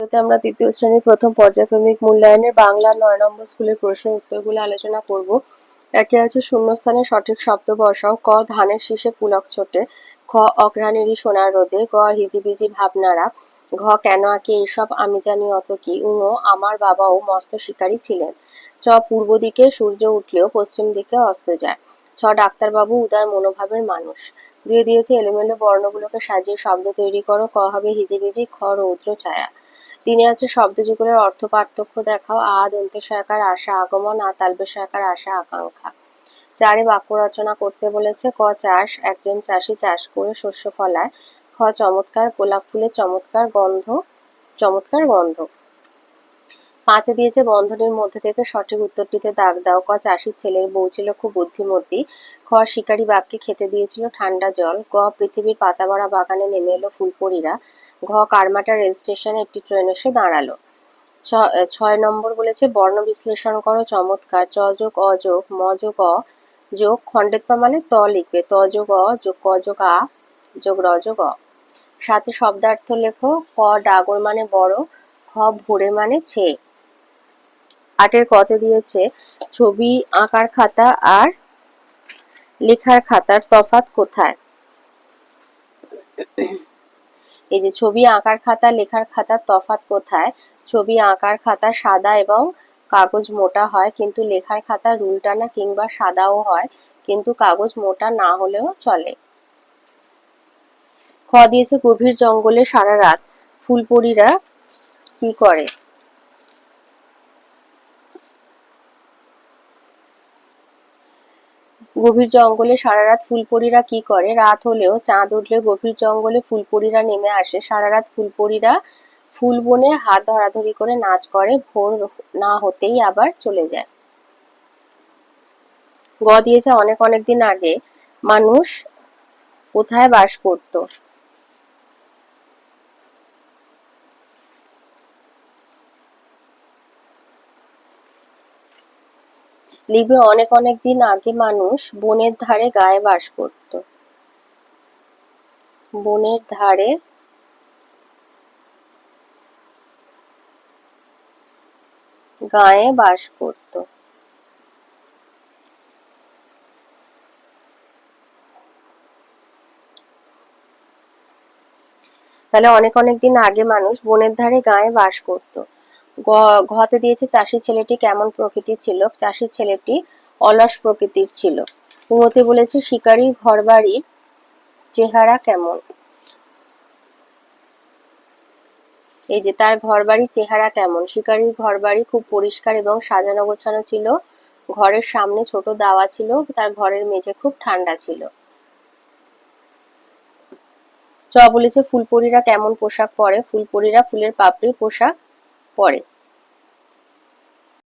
ভিডিওতে আমরা তৃতীয় শ্রেণির প্রথম পর্যায়ক্রমিক মূল্যায়নের বাংলা নয় নম্বর স্কুলের প্রশ্ন উত্তরগুলো আলোচনা করব। একে আছে শূন্যস্থানে সঠিক শব্দ বসাও। ক, ধানের শীষে পুলক ছোটে। খ, অগ্রাণেরই সোনার রোদে। গ, হিজিবিজি ভাবনারা। ঘ, কেন আঁকে এইসব আমি জানি অত কি? উঙ আমার বাবাও মস্ত শিকারী ছিলেন। চ, পূর্ব দিকে সূর্য উঠলেও পশ্চিম দিকে অস্ত যায়। ছ, ডাক্তারবাবু উদার মনোভাবের মানুষ। দিয়ে দিয়েছে এলোমেলো বর্ণগুলোকে সাজিয়ে শব্দ তৈরি করো। ক হবে হিজিবিজি, খ, রৌদ্র ছায়া। তিনি আছে শব্দযুগলের অর্থ পার্থক্য দেখাও, আ দন্তে সহায়কার আশা আগমন, আ তালবে সহায়কার আশা আকাঙ্ক্ষা। চারে বাক্য রচনা করতে বলেছে, ক চাষ, একজন চাষি চাষ করে শস্য ফলায়, খ চমৎকার গোলাপ ফুলের চমৎকার গন্ধ চমৎকার গন্ধ। পাঁচে দিয়েছে, বন্ধনীর মধ্যে থেকে সঠিক উত্তরটিতে দাগ দাও, ক চাষির ছেলের বউ ছিল খুব বুদ্ধিমতী, খ শিকারী বাঘকে খেতে দিয়েছিল ঠান্ডা জল, গ পৃথিবীর পাতাভরা বাগানে নেমে এলো ফুলপরীরা ঘ কারমাটা রেল স্টেশনে একটি ট্রেন এসে দাঁড়াল। ছয় নম্বর বলেছে, বর্ণ বিশ্লেষণ করো, চমৎকার, চ যোগ অ যোগ, ম যোগ অ মানে ত লিখবে, ত যোগ অ ক যোগ আ যোগ, র যোগ অ। সাথে শব্দার্থ লেখো ক ডাগর মানে বড়, খ ভোরে মানে ছে। আটের কতে দিয়েছে, ছবি আঁকার খাতা আর লেখার খাতার তফাৎ কোথায়? এই যে ছবি আঁকার খাতা, লেখার খাতার তফাত কোথায়? ছবি আঁকার খাতা সাদা এবং কাগজ মোটা হয়, কিন্তু লেখার খাতা রুলটানা কিংবা সাদাও হয়, কিন্তু কাগজ মোটা না হলেও চলে। খ দিয়েছে, গভীর জঙ্গলে সারা রাত ফুলপরীরা কি করে? গভীর জঙ্গলে সারারাত ফুলপরীরা কি করে? রাত হলেও চাঁদ উঠলে গভীর জঙ্গলে ফুলপরীরা নেমে আসে। সারারাত ফুলপরীরা ফুল বনে হাত ধরাধরি করে নাচ করে, ভোর না হতেই আবার চলে যায়। গ দিয়েছে, অনেক অনেক দিন আগে মানুষ কোথায় বাস করত? লিখবে, অনেক অনেক দিন আগে মানুষ বনের ধারে গায়ে বাস করত। বনের ধারে গায়ে বাস করত। তাহলে অনেক অনেক দিন আগে মানুষ বনের ধারে গায়ে বাস করত। ঘতে দিয়েছে চাষি ছেলেটি কেমন প্রকৃতির ছিল? চাষি ছেলেটি অলস প্রকৃতির ছিল। কুমতে বলেছে শিকারীর ঘরবাড়ির চেহারা কেমন? এই যে, তার ঘরবাড়ির চেহারা কেমন? শিকারীর ঘরবাড়ি খুব পরিষ্কার এবং সাজানো গোছানো ছিল। ঘরের সামনে ছোট দাওয়া ছিল। তার ঘরের মেঝে খুব ঠান্ডা ছিল। চ বলেছে, ফুলপরীরা কেমন পোশাক পরে? ফুলপরীরা ফুলের পাপড়ির পোশাক পরে।